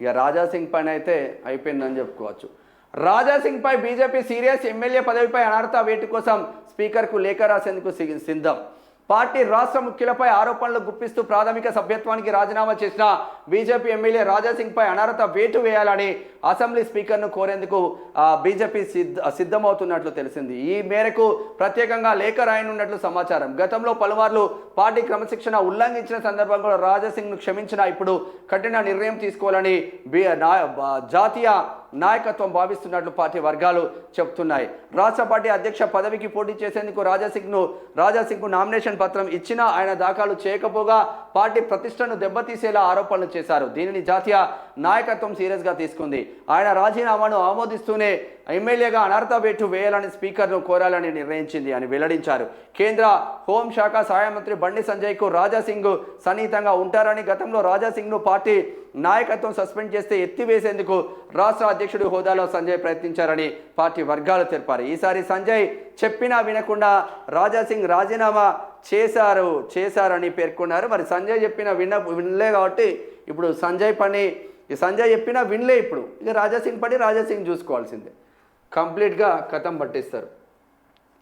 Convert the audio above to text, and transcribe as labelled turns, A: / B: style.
A: ఇక రాజాసింగ్ పైన అయితే అయిపోయిందని చెప్పుకోవచ్చు. రాజాసింగ్ పై బీజేపీ సీరియస్ ఎమ్మెల్యే పదవిపై అనర్హత వేటు కోసం స్పీకర్కు లేఖ రాసేందుకు సి- సిద్ధం. పార్టీ రాష్ట్ర ముఖ్యులపై ఆరోపణలు గుప్పిస్తూ ప్రాథమిక సభ్యత్వానికి రాజీనామా చేసిన బీజేపీ ఎమ్మెల్యే రాజాసింగ్ పై అనర్హత వేటు వేయాలని అసెంబ్లీ స్పీకర్ను కోరేందుకు బీజేపీ సిద్ధ సిద్ధమవుతున్నట్లు తెలిసింది. ఈ మేరకు ప్రత్యేకంగా లేఖ రాయనున్నట్లు సమాచారం. గతంలో పలుమార్లు పార్టీ క్రమశిక్షణ ఉల్లంఘించిన సందర్భంలో రాజాసింగ్ను క్షమించిన ఇప్పుడు కఠిన నిర్ణయం తీసుకోవాలని బి జాతీయ నాయకత్వం భావిస్తున్నట్లు పార్టీ వర్గాలు చెబుతున్నాయి రాష్ట్ర పార్టీ అధ్యక్ష పదవికి పోటీ చేసేందుకు రాజాసింగ్ను రాజాసింగ్కు నామినేషన్ పత్రం ఇచ్చినా ఆయన దాఖలు చేయకపోగా పార్టీ ప్రతిష్టను దెబ్బతీసేలా ఆరోపణలు చేశారు. దీనిని జాతీయ నాయకత్వం సీరియస్గా తీసుకుంది. ఆయన రాజీనామాను ఆమోదిస్తూనే ఎమ్మెల్యేగా అనర్హత వేటు వేయాలని స్పీకర్ను కోరాలని నిర్ణయించింది అని వెల్లడించారు. కేంద్ర హోంశాఖ సహాయ మంత్రి బండి సంజయ్కు రాజాసింగ్ సన్నిహితంగా ఉంటారని గతంలో రాజాసింగ్ను పార్టీ నాయకత్వం సస్పెండ్ చేస్తే ఎత్తివేసేందుకు రాష్ట్ర అధ్యక్షుడు హోదాలో సంజయ్ ప్రయత్నించారని పార్టీ వర్గాలు తెలిపారు. ఈసారి సంజయ్ చెప్పినా వినకుండా రాజాసింగ్ రాజీనామా చేశారు చేశారని పేర్కొన్నారు. మరి సంజయ్ చెప్పిన విన వినలే కాబట్టి ఇప్పుడు సంజయ్ పని ఈ సంజయ్ చెప్పినా వినలే ఇప్పుడు. ఇక రాజాసింగ్ పని రాజాసింగ్ చూసుకోవాల్సిందే. కంప్లీట్గా కథం పట్టిస్తారు.